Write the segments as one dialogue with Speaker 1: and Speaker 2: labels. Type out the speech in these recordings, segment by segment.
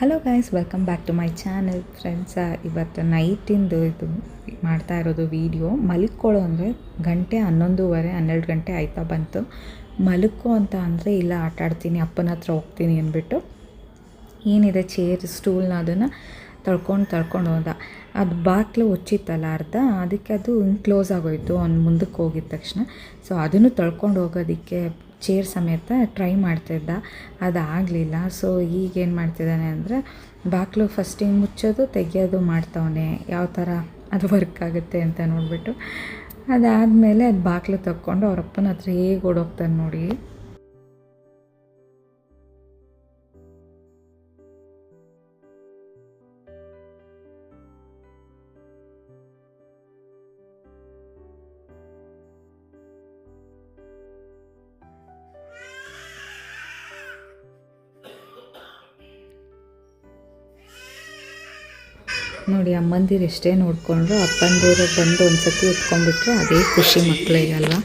Speaker 1: Hello guys welcome back to my channel friends ಇವತ್ತು ನೈಟಿಂದು ಇದು ಮಾಡ್ತಾ ಇರೋದು ವೀಡಿಯೋ ಮಲ್ಕೊಳ್ಳೋ ಅಂದರೆ ಗಂಟೆ ಹನ್ನೊಂದುವರೆ, ಹನ್ನೆರಡು ಗಂಟೆ ಆಯ್ತಾ ಬಂತು. ಮಲ್ಕೋ ಅಂತ ಅಂದರೆ ಇಲ್ಲ, ಆಟ ಆಡ್ತೀನಿ, ಅಪ್ಪನ ಹತ್ರ ಹೋಗ್ತೀನಿ ಅಂದ್ಬಿಟ್ಟು ಏನಿದೆ ಚೇರ್ ಸ್ಟೂಲ್ನ ಅದನ್ನು ತಳ್ಕೊಂಡು ತಳ್ಕೊಂಡು ಹೋದ. ಅದು ಬಾಗಿಲು ಒಚ್ಚಿತ್ತಲ್ಲ ಅರ್ಧ, ಅದಕ್ಕೆ ಅದು ಕ್ಲೋಸ್ ಆಗೋಯ್ತು, ಅವ್ನು ಮುಂದಕ್ಕೆ ಹೋಗಿದ ತಕ್ಷಣ. ಸೊ ಅದನ್ನು ತಳ್ಕೊಂಡು ಹೋಗೋದಕ್ಕೆ ಚೇರ್ ಸಮೇತ ಟ್ರೈ ಮಾಡ್ತಿದ್ದ ಅದಾಗಲಿಲ್ಲ. ಸೊ ಈಗೇನು ಮಾಡ್ತಿದ್ದಾನೆ ಅಂದರೆ ಬಾಗಿಲು ಫಸ್ಟಿಗೆ ಮುಚ್ಚೋದು, ತೆಗಿಯೋದು ಮಾಡ್ತವನೆ. ಯಾವ ಥರ ಅದು ವರ್ಕ್ ಆಗುತ್ತೆ ಅಂತ ನೋಡಿಬಿಟ್ಟು. ಅದಾದಮೇಲೆ ಅದು ಬಾಗಿಲು ತಕ್ಕೊಂಡು ಅವ್ರ ಅಪ್ಪನ ಹತ್ರ ಹೇಗೆ ಓಡೋಗ್ತಾನೆ ನೋಡಿ. ನೋಡಿ, ಅಮ್ಮಂದಿರು ಎಷ್ಟೇ ನೋಡಿಕೊಂಡ್ರು ಅಪ್ಪಂದಿರು ಬಂದು ಒಂದು ಸತಿ ಅದೇ ಖುಷಿ ಮಕ್ಕಳಿಗೆ ಅಲ್ವಾ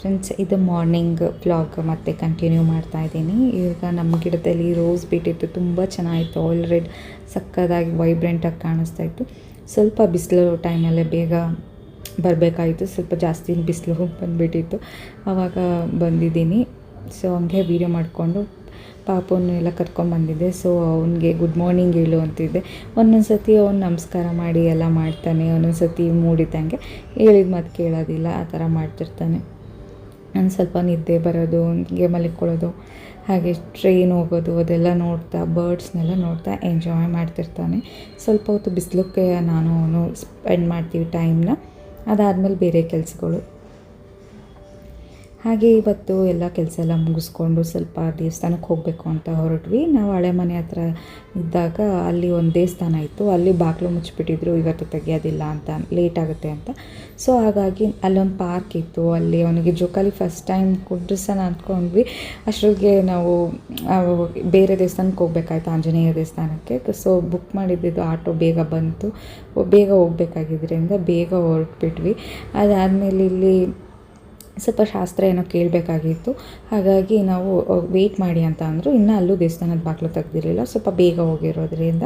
Speaker 1: ಫ್ರೆಂಡ್ಸ್ ಇದು ಮಾರ್ನಿಂಗ್ ಬ್ಲಾಗ್ ಮತ್ತೆ ಕಂಟಿನ್ಯೂ ಮಾಡ್ತಾ ಇದ್ದೀನಿ. ಈಗ ನಮ್ಮ ಗಿಡದಲ್ಲಿ ರೋಸ್ ಬಿಟ್ಟಿತ್ತು ತುಂಬ ಚೆನ್ನಾಗಿತ್ತು. ಆಲ್ರೆಡಿ ಸಕ್ಕದಾಗಿ ವೈಬ್ರೆಂಟಾಗಿ ಕಾಣಿಸ್ತಾ ಇತ್ತು. ಸ್ವಲ್ಪ ಬಿಸಿಲು ಟೈಮಲ್ಲೇ ಬೇಗ ಬರಬೇಕಾಯಿತು. ಸ್ವಲ್ಪ ಜಾಸ್ತಿ ಬಿಸಿಲು ಬಂದುಬಿಟ್ಟಿತ್ತು. ಆವಾಗ ಬಂದಿದ್ದೀನಿ. ಸೊ, ಹಂಗೆ ವೀಡಿಯೋ ಮಾಡಿಕೊಂಡು ಪಾಪನ್ನು ಎಲ್ಲ ಕರ್ಕೊಂಬಂದಿದ್ದೆ ಸೊ, ಅವನಿಗೆ ಗುಡ್ ಮಾರ್ನಿಂಗ್ ಹೇಳು ಅಂತಿದ್ದೆ. ಒಂದೊಂದು ಸತಿ ಅವ್ನು ನಮಸ್ಕಾರ ಮಾಡಿ ಎಲ್ಲ ಮಾಡ್ತಾನೆ. ಒಂದೊಂದು ಸತಿ ಮೂಡಿದ್ದಂಗೆ ಹೇಳಿದ ಮತ್ತು ಕೇಳೋದಿಲ್ಲ. ಆ ಥರ ಮಾಡ್ತಿರ್ತಾನೆ. ನಾನು ಸ್ವಲ್ಪ ನಿದ್ದೆ ಬರೋದು ಹಿಂಗೆ ಮಲಿಕೊಳ್ಳೋದು ಹಾಗೆ ಟ್ರೈನ್ ಹೋಗೋದು, ಅದೆಲ್ಲ ನೋಡ್ತಾ ಬರ್ಡ್ಸ್ನೆಲ್ಲ ನೋಡ್ತಾ ಎಂಜಾಯ್ ಮಾಡ್ತಿರ್ತಾನೆ. ಸ್ವಲ್ಪ ಹೊತ್ತು ಬಿಸಿಲಕ್ಕೆ ನಾನು ಸ್ಪೆಂಡ್ ಮಾಡ್ತೀವಿ ಟೈಮ್ನ ಅದಾದಮೇಲೆ ಬೇರೆ ಕೆಲಸಗಳು. ಹಾಗೆ ಇವತ್ತು ಎಲ್ಲ ಕೆಲಸ ಎಲ್ಲ ಮುಗಿಸ್ಕೊಂಡು ಸ್ವಲ್ಪ ದೇವಸ್ಥಾನಕ್ಕೆ ಹೋಗಬೇಕು ಅಂತ ಹೊರಟ್ವಿ. ನಾವು ಹಳೆ ಮನೆ ಹತ್ರ ಇದ್ದಾಗ ಅಲ್ಲಿ ಒಂದು ದೇವಸ್ಥಾನ ಇತ್ತು. ಅಲ್ಲಿ ಬಾಗಿಲು ಮುಚ್ಚಿಬಿಟ್ಟಿದ್ರು. ಇವತ್ತು ತೆಗಿಯೋದಿಲ್ಲ ಅಂತ ಲೇಟ್ ಆಗುತ್ತೆ ಅಂತ. ಸೊ ಹಾಗಾಗಿ ಅಲ್ಲೊಂದು ಪಾರ್ಕ್ ಇತ್ತು. ಅಲ್ಲಿ ಅವನಿಗೆ ಜೋಕಾಲಿ ಫಸ್ಟ್ ಟೈಮ್ ಕುಡ್ರಸನ ಅಂದ್ಕೊಂಡ್ವಿ. ಅಷ್ಟೊತ್ತಿಗೆ ನಾವು ಬೇರೆ ದೇವಸ್ಥಾನಕ್ಕೆ ಹೋಗ್ಬೇಕಾಯ್ತು. ಆಂಜನೇಯ ದೇವಸ್ಥಾನಕ್ಕೆ. ಸೊ ಬುಕ್ ಮಾಡಿದ್ದು ಆಟೋ ಬೇಗ ಬಂತು. ಬೇಗ ಹೋಗ್ಬೇಕಾಗಿದ್ದರಿಂದ ಬೇಗ ಹೊರಟ್ಬಿಟ್ವಿ. ಅದಾದಮೇಲೆ ಇಲ್ಲಿ ಸ್ವಲ್ಪ ಶಾಸ್ತ್ರ ಏನೋ ಕೇಳಬೇಕಾಗಿತ್ತು. ಹಾಗಾಗಿ ನಾವು ವೆಯ್ಟ್ ಮಾಡಿ ಅಂತ ಅಂದರು. ಇನ್ನೂ ಅಲ್ಲೂ ದೇವಸ್ಥಾನದ ಬಾಗಿಲು ತೆಗ್ದಿರಲಿಲ್ಲ. ಸ್ವಲ್ಪ ಬೇಗ ಹೋಗಿರೋದ್ರಿಂದ.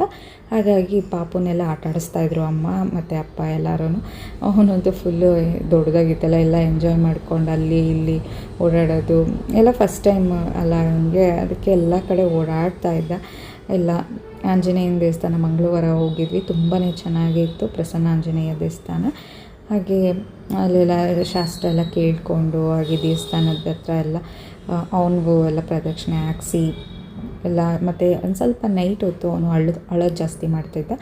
Speaker 1: ಹಾಗಾಗಿ ಪಾಪುನೆಲ್ಲ ಆಟ ಆಡಿಸ್ತಾಯಿದ್ರು ಅಮ್ಮ ಮತ್ತು ಅಪ್ಪ ಎಲ್ಲರೂ ಅವನಂತೂ ಫುಲ್ಲು ದೊಡ್ಡದಾಗಿತ್ತಲ್ಲ. ಎಲ್ಲ ಎಂಜಾಯ್ ಮಾಡ್ಕೊಂಡು ಅಲ್ಲಿ ಇಲ್ಲಿ ಓಡಾಡೋದು. ಎಲ್ಲ ಫಸ್ಟ್ ಟೈಮ್ ಅಲ್ಲ ಹಂಗೆ. ಅದಕ್ಕೆ ಎಲ್ಲ ಕಡೆ ಓಡಾಡ್ತಾ ಇದ್ದ. ಎಲ್ಲ ಆಂಜನೇಯನ ದೇವಸ್ಥಾನ ಮಂಗಳವಾರ ಹೋಗಿದ್ವಿ. ತುಂಬಾ ಚೆನ್ನಾಗಿತ್ತು. ಪ್ರಸನ್ನ ಆಂಜನೇಯ ದೇವಸ್ಥಾನ. ಹಾಗೆ ಅಲ್ಲೆಲ್ಲ ಶಾಸ್ತ್ರ ಎಲ್ಲ ಕೇಳಿಕೊಂಡು ಹಾಗೆ ದೇವಸ್ಥಾನದ ಹತ್ರ ಎಲ್ಲ ಅವನಿಗೂ ಎಲ್ಲ ಪ್ರದಕ್ಷಿಣೆ ಹಾಕ್ಸಿ ಎಲ್ಲ, ಮತ್ತು ಒಂದು ಸ್ವಲ್ಪ ನೈಟ್ ಹೊತ್ತು ಅವನು ಅಳ ಅಳೋದು ಜಾಸ್ತಿ ಮಾಡ್ತಿದ್ದ.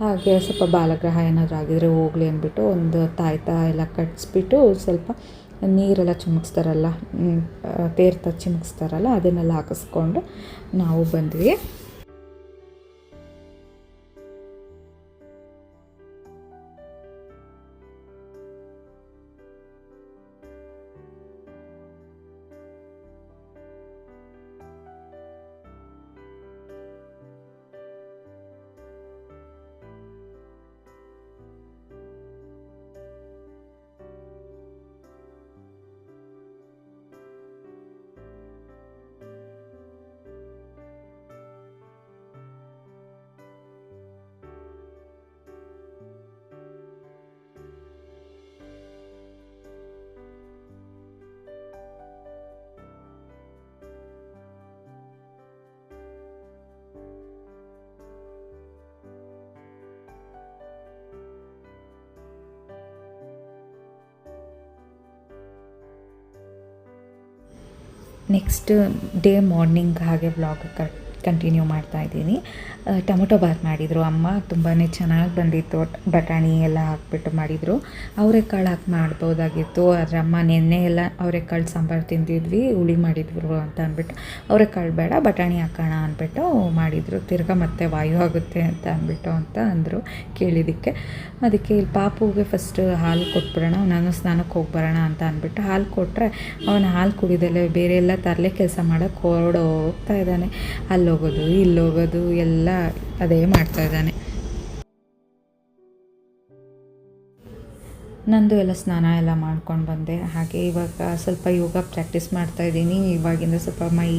Speaker 1: ಹಾಗೆ ಸ್ವಲ್ಪ ಬಾಲಗ್ರಹ ಏನಾದರೂ ಆಗಿದ್ರೆ ಹೋಗಲಿ ಅಂದ್ಬಿಟ್ಟು ಒಂದು ತಾಯ್ತ ಎಲ್ಲ ಕಟ್ಸ್ಬಿಟ್ಟು ಸ್ವಲ್ಪ ನೀರೆಲ್ಲ ಚಿಮುಕ್ಸ್ತಾರಲ್ಲ ತೇರ್ತ ಚಿಮುಕ್ಸ್ತಾರಲ್ಲ ಅದನ್ನೆಲ್ಲ ಹಾಕಿಸ್ಕೊಂಡು ನಾವು ಬಂದ್ವಿ. ನೆಕ್ಸ್ಟ್ ಡೇ ಮಾರ್ನಿಂಗ್ ಹಾಗೆ ವ್ಲಾಗ್ ಕಟ್ ಕಂಟಿನ್ಯೂ ಮಾಡ್ತಾ ಇದ್ದೀನಿ. ಟೊಮೊಟೊ ಬಾತ್ ಮಾಡಿದರು. ಅಮ್ಮ ತುಂಬಾ ಚೆನ್ನಾಗಿ ಬಂದಿತ್ತು. ಬಟಾಣಿ ಎಲ್ಲ ಹಾಕ್ಬಿಟ್ಟು ಮಾಡಿದರು. ಅವರೆಕಾಳು ಹಾಕಿ ಮಾಡ್ಬೋದಾಗಿತ್ತು. ಆದರೆ ಅಮ್ಮ ನಿನ್ನೆ ಎಲ್ಲ ಅವರೆಕಾಳು ಸಾಂಬಾರು ತಿಂದಿದ್ವಿ, ಹುಳಿ ಮಾಡಿದ್ರು ಅಂತ ಅಂದ್ಬಿಟ್ಟು. ಅವರೆಕಾಳು ಬೇಡ, ಬಟಾಣಿ ಹಾಕೋಣ ಅಂದ್ಬಿಟ್ಟು ಮಾಡಿದರು. ತಿರ್ಗಾ ಮತ್ತೆ ವಾಯು ಆಗುತ್ತೆ ಅಂತ ಅಂದ್ಬಿಟ್ಟು ಅಂತ ಅಂದರು ಕೇಳಿದ್ದಕ್ಕೆ ಅದಕ್ಕೆ ಇಲ್ಲಿ ಪಾಪುಗೆ ಫಸ್ಟ್ ಹಾಲು ಕೊಟ್ಬಿಡೋಣ, ನಾನು ಸ್ನಾನಕ್ಕೆ ಹೋಗಿ ಬರೋಣ ಅಂತ ಅಂದ್ಬಿಟ್ಟು ಹಾಲು ಕೊಟ್ಟರೆ ಅವನು ಹಾಲು ಕುಡಿದಲ್ಲೇ ಬೇರೆ ಎಲ್ಲ ತರಲೆ ಕೆಲಸ ಮಾಡೋಕ್ಕೆ ಹೊರಡು ಹೋಗ್ತಾ ಇದ್ದಾನೆ. ಅಲ್ಲಿ ಹೋಗೋದು ಇಲ್ಲಿ ಹೋಗೋದು ಎಲ್ಲ ಅದೇ ಮಾಡ್ತಾ ಇದ್ದಾನೆ. ನಂದು ಎಲ್ಲ ಸ್ನಾನ ಎಲ್ಲ ಮಾಡ್ಕೊಂಡು ಬಂದೆ. ಹಾಗೆ ಇವಾಗ ಸ್ವಲ್ಪ ಯೋಗ ಪ್ರಾಕ್ಟೀಸ್ ಮಾಡ್ತಾ ಇದ್ದೀನಿ. ಇವಾಗಿಂದ ಸ್ವಲ್ಪ ಮೈ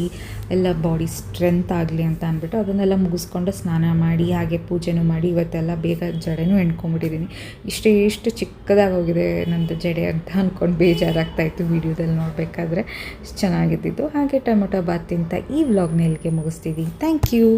Speaker 1: ಎಲ್ಲ ಬಾಡಿ ಸ್ಟ್ರೆಂತ್ ಆಗಲಿ ಅಂತ ಅಂದ್ಬಿಟ್ಟು ಅದನ್ನೆಲ್ಲ ಮುಗಿಸ್ಕೊಂಡು ಸ್ನಾನ ಮಾಡಿ, ಹಾಗೆ ಪೂಜೆನೂ ಮಾಡಿ, ಇವತ್ತೆಲ್ಲ ಬೇಗ ಜಡೆನೂ ಎಣ್ಕೊಂಡ್ಬಿಟ್ಟಿದ್ದೀನಿ. ಇಷ್ಟೇ ಎಷ್ಟು ಚಿಕ್ಕದಾಗಿ ಹೋಗಿದೆ ನಂದು ಜಡೆ ಅಂತ ಅಂದ್ಕೊಂಡು ಬೇಜಾರಾಗ್ತಾಯಿತ್ತು ವೀಡಿಯೋದಲ್ಲಿ ನೋಡಬೇಕಾದ್ರೆ. ಚೆನ್ನಾಗಿದ್ದಿದ್ದು. ಹಾಗೆ ಟೊಮೊಟೊ ಬಾತ್ ತಿಂತ ಈ ವ್ಲಾಗ್ನ ಇಲ್ಲಿಗೆ ಮುಗಿಸ್ತೀವಿ ಥ್ಯಾಂಕ್ ಯು